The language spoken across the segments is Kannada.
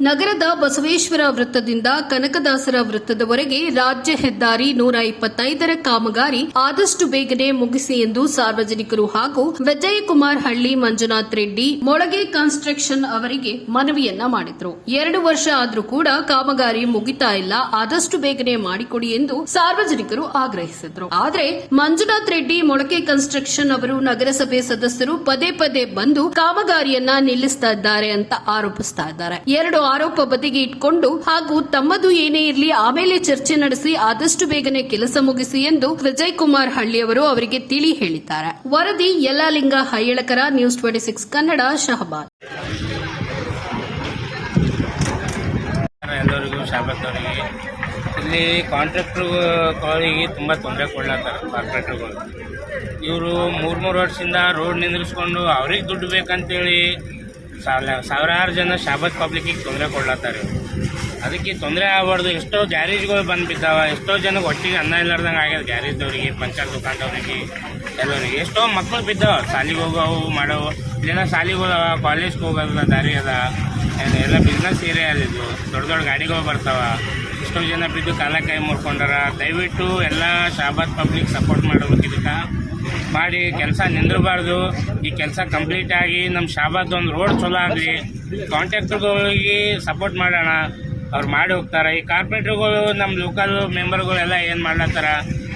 ನಗರದ ಬಸವೇಶ್ವರ ವೃತ್ತದಿಂದ ಕನಕದಾಸರ ವೃತ್ತದವರೆಗೆ ರಾಜ್ಯ ಹೆದ್ದಾರಿ ನೂರ ಇಪ್ಪತ್ತೈದರ ಕಾಮಗಾರಿ ಆದಷ್ಟು ಬೇಗನೆ ಮುಗಿಸಿ ಎಂದು ಸಾರ್ವಜನಿಕರು ಹಾಗೂ ವಿಜಯಕುಮಾರ್ ಹಳ್ಳಿ ಮಂಜುನಾಥ್ ರೆಡ್ಡಿ ಮೊಳಗೆ ಕನ್ಸ್ಟ್ರಕ್ಷನ್ ಅವರಿಗೆ ಮನವಿಯನ್ನ ಮಾಡಿದ್ರು. ಎರಡು ವರ್ಷ ಆದರೂ ಕೂಡ ಕಾಮಗಾರಿ ಮುಗಿತಾ ಇಲ್ಲ. ಆದಷ್ಟು ಬೇಗನೆ ಮಾಡಿಕೊಡಿ ಎಂದು ಸಾರ್ವಜನಿಕರು ಆಗ್ರಹಿಸಿದ್ರು. ಆದರೆ ಮಂಜುನಾಥ್ ರೆಡ್ಡಿ, ಮೊಳಕೆ ಕನ್ಸ್ಟ್ರಕ್ಷನ್ ಅವರು ನಗರಸಭೆ ಸದಸ್ಯರು ಪದೇ ಪದೇ ಬಂದು ಕಾಮಗಾರಿಯನ್ನ ನಿಲ್ಲಿಸ್ತಾ ಇದ್ದಾರೆ ಅಂತ ಆರೋಪಿಸ್ತಾ ಇದ್ದಾರೆ. ಎರಡು ಆರೋಪ ಬದಿಗೆ ಇಟ್ಕೊಂಡು ಹಾಗೂ ತಮ್ಮದು ಏನೇ ಇರಲಿ ಆಮೇಲೆ ಚರ್ಚೆ ನಡೆಸಿ ಆದಷ್ಟು ಬೇಗನೆ ಕೆಲಸ ಮುಗಿಸಿ ಎಂದು ವಿಜಯ್ ಕುಮಾರ್ ಹಳ್ಳಿಯವರು ಅವರಿಗೆ ತಿಳಿ ಹೇಳಿದ್ದಾರೆ. ವರದಿ Yallalinga Haiyalakar news twenty six Kannada, Shahabad. ಎಲ್ಲರಿಗೂ ಶಾಬತ್ತವರಿಗೆ ಇಲ್ಲಿ ಕಾಂಟ್ರಾಕ್ಟ್ರುಗಳಿಗೆ ತುಂಬ ತೊಂದರೆ ಕೊಡ್ಲತ್ತಾರೆ ಕಾರ್ಪೊರೇಟ್ರುಗಳು ಇವರು ಮೂರು ಮೂರು ವರ್ಷದಿಂದ ರೋಡ್ ನಿಂದ್ರಿಸ್ಕೊಂಡು ಅವ್ರಿಗೆ ದುಡ್ಡು ಬೇಕಂತೇಳಿ ಸಾವಿರಾರು ಜನ ಶಾಬತ್ ಪಬ್ಲಿಕ್ಕಿಗೆ ತೊಂದರೆ ಕೊಡ್ಲತ್ತಾರ. ಅದಕ್ಕೆ ತೊಂದರೆ ಆಗ್ಬಾರ್ದು. ಎಷ್ಟೋ ಗ್ಯಾರೇಜ್ಗಳು ಬಂದು ಬಿದ್ದಾವೆ ಎಷ್ಟೋ ಜನಕ್ಕೆ ಒಟ್ಟಿಗೆ ಅನ್ನ ಇಲ್ಲಾರ್ದಂಗೆ ಆಗ್ಯದ. ಗ್ಯಾರೇಜ್ದವ್ರಿಗೆ ಪಂಚರ್ ದುಕಾನ್ದವ್ರಿಗೆ ಎಲ್ಲರಿಗೆ. ಎಷ್ಟೋ ಮಕ್ಕಳು ಬಿದ್ದಾವೆ. ಶಾಲಿಗೆ ಹೋಗೋವು, ಮಾಡೋವು. ಇಲ್ಲೆಲ್ಲ ಶಾಲಿಗೆ ಹೋಗವ ಕಾಲೇಜ್ಗೆ ಹೋಗೋದ ದಾರಿ ಅದ. ಎಲ್ಲ ಬಿಸ್ನೆಸ್ ಏರಿಯಾ ಅದಿದ್ದು ದೊಡ್ಡ ದೊಡ್ಡ ಗಾಡಿಗಳು ಬರ್ತಾವ. ಎಷ್ಟೋ ಜನ ಬಿದ್ದು ಕಾಲ ಕೈ ಮುರ್ಕೊಂಡಾರ. ದಯವಿಟ್ಟು ಎಲ್ಲ ಶಾಬಾದ್ ಪಬ್ಲಿಕ್ ಸಪೋರ್ಟ್ ಮಾಡ್ಬೇಕು ಇದಕ್ಕೆ. ಮಾಡಿ ಕೆಲಸ ನಿಂದಿರಬಾರ್ದು. ಈ ಕೆಲಸ ಕಂಪ್ಲೀಟ್ ಆಗಿ ನಮ್ಮ ಶಾಬಾದ್ ಒಂದು ರೋಡ್ ಚಲೋ ಆಗಲಿ. ಕಾಂಟ್ರಾಕ್ಟರ್ಗಳಿಗೆ ಸಪೋರ್ಟ್ ಮಾಡೋಣ. ಅವ್ರು ಮಾಡಿ ಹೋಗ್ತಾರೆ. ಈ ಕಾರ್ಪೊರೇಟ್ರುಗಳು ನಮ್ಮ ಲೋಕಲ್ ಮೆಂಬರ್ಗಳೆಲ್ಲ ಏನು ಮಾಡ್ಲತ್ತಾರ?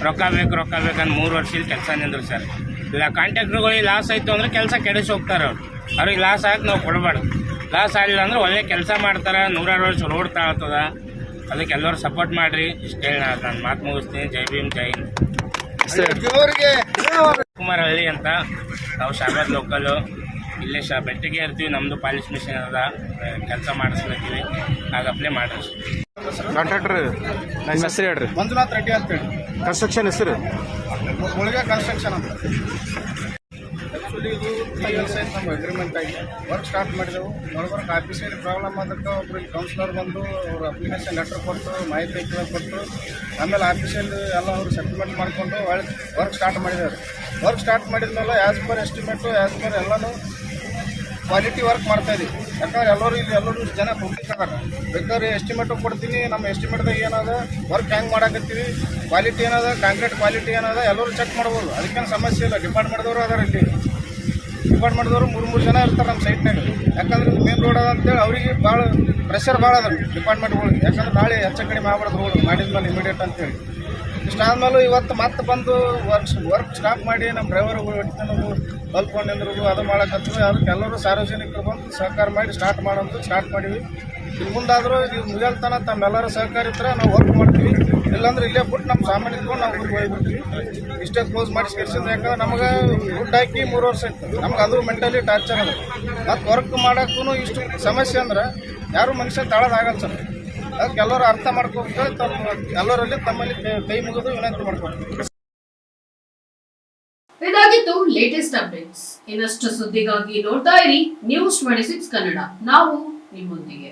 ರೊಕ್ಕ ಬೇಕು, ರೊಕ್ಕ ಬೇಕಂತ ಮೂರು ವರ್ಷದ ಕೆಲಸ ನಿಂದ್ರಿಸ್ತಾರೆ ಇಲ್ಲ, ಕಾಂಟ್ರಾಕ್ಟರ್ಗಳಿಗೆ ಲಾಸ್ ಆಯಿತು ಅಂದ್ರೆ ಕೆಲಸ ಕೆಡಿಸಿ ಹೋಗ್ತಾರೆ ಅವ್ರು. ಅವ್ರಿಗೆ ಲಾಸ್ ಆಗಿ ನಾವು ಕೊಡಬಾರ್ದು. ಲಾಸ್ ಆಗಲಿಲ್ಲ ಅಂದ್ರೆ ಒಳ್ಳೆ ಕೆಲಸ ಮಾಡ್ತಾರೆ. ನೂರಾರು ವರ್ಷ ರೋಡ್ ತಾಳ್ತದ. ಅದಕ್ಕೆ ಎಲ್ಲರೂ ಸಪೋರ್ಟ್ ಮಾಡಿರಿ. ಇಷ್ಟು ಹೇಳಿ ನಾನು ಮಾತು ಮುಗಿಸ್ತೀನಿ. ಜೈ ಭೀಮ್ ಜೈ ಹಿಂದ್. ಕುಮಾರ್ ಹಳ್ಳಿ ಅಂತ ನಾವು ಶಾಬಾದ್ ಲೋಕಲು ಇಲ್ಲೇ ಶಾ ಬೆಟ್ಟಿಗೆ ಇರ್ತೀವಿ ನಮ್ಮದು ಪಾಲಿಸ್ ಮಿಷನ್ ಅದ. ಕೆಲಸ ಮಾಡಿಸ್ಲತ್ತೀವಿ. ಆಗ ಅಪ್ಲೈ ಮಾಡ್ರಿ. ಕಾಂಟ್ರಾಕ್ಟರ್ ನನ್ನ ಹೆಸರು ಹೇಳ್ರಿ. ಮಂಜುನಾಥ್ ರೆಡ್ಡಿ ಅಂತೇಳಿ. ಕನ್ಸ್ಟ್ರಕ್ಷನ್ ಹೆಸರು. ಮುಳುಗೆ ಕನ್ಸ್ಟ್ರಕ್ಷನ್ ಅಂತ. ಇದು ಕೆಲಸ ಆಯ್ತು ನಮ್ಮ ಅಗ್ರಿಮೆಂಟ್ ಆಗಿ ವರ್ಕ್ ಸ್ಟಾರ್ಟ್ ಮಾಡಿದೆವು. ನೋಡ್ಬರ್ಕ್ ಆಫೀಸಲ್ಲಿ ಪ್ರಾಬ್ಲಮ್ ಅದಕ್ಕೆ ಒಬ್ರು ಕೌನ್ಸಿಲರ್ ಬಂದು ಅವ್ರು ಅಪ್ಲಿಕೇಶನ್ ಲೆಟರ್ ಕೊಟ್ಟು, ಮಾಹಿತಿ ಕೇಳಿ ಕೊಟ್ಟು, ಆಮೇಲೆ ಆಫೀಸಲ್ಲಿ ಎಲ್ಲ ಅವರು ಸೆಟಲ್ಮೆಂಟ್ ಮಾಡಿಕೊಂಡು ವರ್ಕ್ ಸ್ಟಾರ್ಟ್ ಮಾಡಿದ್ದಾರೆ. ವರ್ಕ್ ಸ್ಟಾರ್ಟ್ ಮಾಡಿದ್ಮೇಲೆ as per estimate as per ಎಲ್ಲನೂ ಕ್ವಾಲಿಟಿ ವರ್ಕ್ ಮಾಡ್ತಾ ಇದೀವಿ. ಯಾಕಂದ್ರೆ ಎಲ್ಲರೂ ಇಲ್ಲಿ ಎಲ್ಲರೂ ಜನ ಪಬ್ಲಿಕ್ ಅದಾರ. ಬೇಕಾದ್ರೆ ಎಸ್ಟಿಮೇಟು ಕೊಡ್ತೀನಿ, ನಮ್ಮ ಎಸ್ಟಿಮೇಟ್ದಾಗ ಏನದ ವರ್ಕ್ ಹೆಂಗೆ ಮಾಡಾಕತ್ತೀವಿ ಕ್ವಾಲಿಟಿ ಏನದ ಕಾಂಕ್ರೀಟ್ ಕ್ವಾಲಿಟಿ ಏನದ ಎಲ್ಲರೂ ಚೆಕ್ ಮಾಡ್ಬೋದು. ಅದಕ್ಕೇನು ಸಮಸ್ಯೆ ಇಲ್ಲ ಡಿಪಾರ್ಟ್ಮೆಂಟ್ದವರು ಅದಾರ ಇಲ್ಲಿ. ಡಿಪಾರ್ಟ್ಮೆಂಟ್ದವರು ಮೂರು ಮೂರು ಜನ ಇರ್ತಾರೆ ನಮ್ಮ ಸೈಟ್ನಾಗ ಯಾಕಂದ್ರೆ ಮೇನ್ ರೋಡ್ ಅದ ಅಂತೇಳಿ ಅವರಿಗೆ ಭಾಳ ಪ್ರೆಷರ್ ಭಾಳ ಅದ ಡಿಪಾರ್ಟ್ಮೆಂಟ್ಗಳು ಯಾಕಂದ್ರೆ ನಾಳೆ ಹೆಚ್ಚು ಕಡಿಮೆ ಆಗ್ಬಾರ್ದು ರೋಡ್ ಮಾಡಿದ್ಮೇಲೆ ಇಮಿಡಿಯೇಟ್ ಅಂತೇಳಿ. ಇಷ್ಟಾದ್ಮೇಲೆ ಇವತ್ತು ಮತ್ತೆ ಬಂದು ವರ್ಕ್ ವರ್ಕ್ ಸ್ಟಾಪ್ ಮಾಡಿ ನಮ್ಮ ಡ್ರೈವರ್ಗಳು ಇಡ್ತಾನದು ಬಲ್ಕೊಂಡು ನಿಂದ್ರದು ಅದು ಮಾಡಕತ್ತರು ಅದಕ್ಕೆ ಎಲ್ಲರೂ ಸಾರ್ವಜನಿಕರು ಬಂದು ಸಹಕಾರ ಮಾಡಿ ಸ್ಟಾರ್ಟ್ ಮಾಡೋದು ಸ್ಟಾರ್ಟ್ ಮಾಡಿವಿ. ಇನ್ನು ಮುಂದಾದರೂ ಇದು ಮುಗಿಯಲ್ತನ ತಮ್ಮೆಲ್ಲರೂ ಸಹಕಾರ ಇದ್ರೆ ನಾವು ವರ್ಕ್ ಮಾಡ್ತೀವಿ. ಇಲ್ಲಾಂದ್ರೆ ಇಲ್ಲೇ ಬಿಟ್ಟು ನಮ್ಮ ಸಾಮಾನು ಇಟ್ಕೊಂಡು ನಾವು ಊರಿಗೆ ಹೋಗ್ಬಿಡ್ತೀವಿ ಇಷ್ಟೇ ಕ್ಲೋಸ್ ಮಾಡಿ ಕೆಡ್ಸಿದ್ರೆ ಯಾಕಂದ್ರೆ ನಮಗೆ ದುಡ್ಡು ಹಾಕಿ ಮೂರು ವರ್ಷ ಇತ್ತು ನಮ್ಗೆ ಅದ್ರ ಮೆಂಟಲಿ ಟಾರ್ಚರ್ ಅದು. ಮತ್ತು ವರ್ಕ್ ಮಾಡೋಕ್ಕೂ ಇಷ್ಟು ಸಮಸ್ಯೆ ಅಂದ್ರೆ ಯಾರು ಮನುಷ್ಯ ತಾಳೋದಾಗಲ್ಲ ಸರ್. ಅದಕ್ಕೆ ಎಲ್ಲರೂ ಅರ್ಥ ಮಾಡ್ಕೋಬೇಕು ತಮ್ಮ ಎಲ್ಲರಲ್ಲಿ ತಮ್ಮಲ್ಲಿ ಕೈ ಮುಗಿದು ವಿನಂತಿ ಮಾಡ್ಕೊಬೇಕು. ಇದಾಗಿತ್ತು ಲೇಟೆಸ್ಟ್ ಅಪ್ಡೇಟ್ಸ್ ಇನ್ನಷ್ಟು ಸುದ್ದಿಗಾಗಿ ನೋಡ್ತಾ ಇರಿ ನ್ಯೂಸ್ ಟ್ವೆಂಟಿ ಸಿಕ್ಸ್ ಕನ್ನಡ. ನಾವು ನಿಮ್ಮೊಂದಿಗೆ.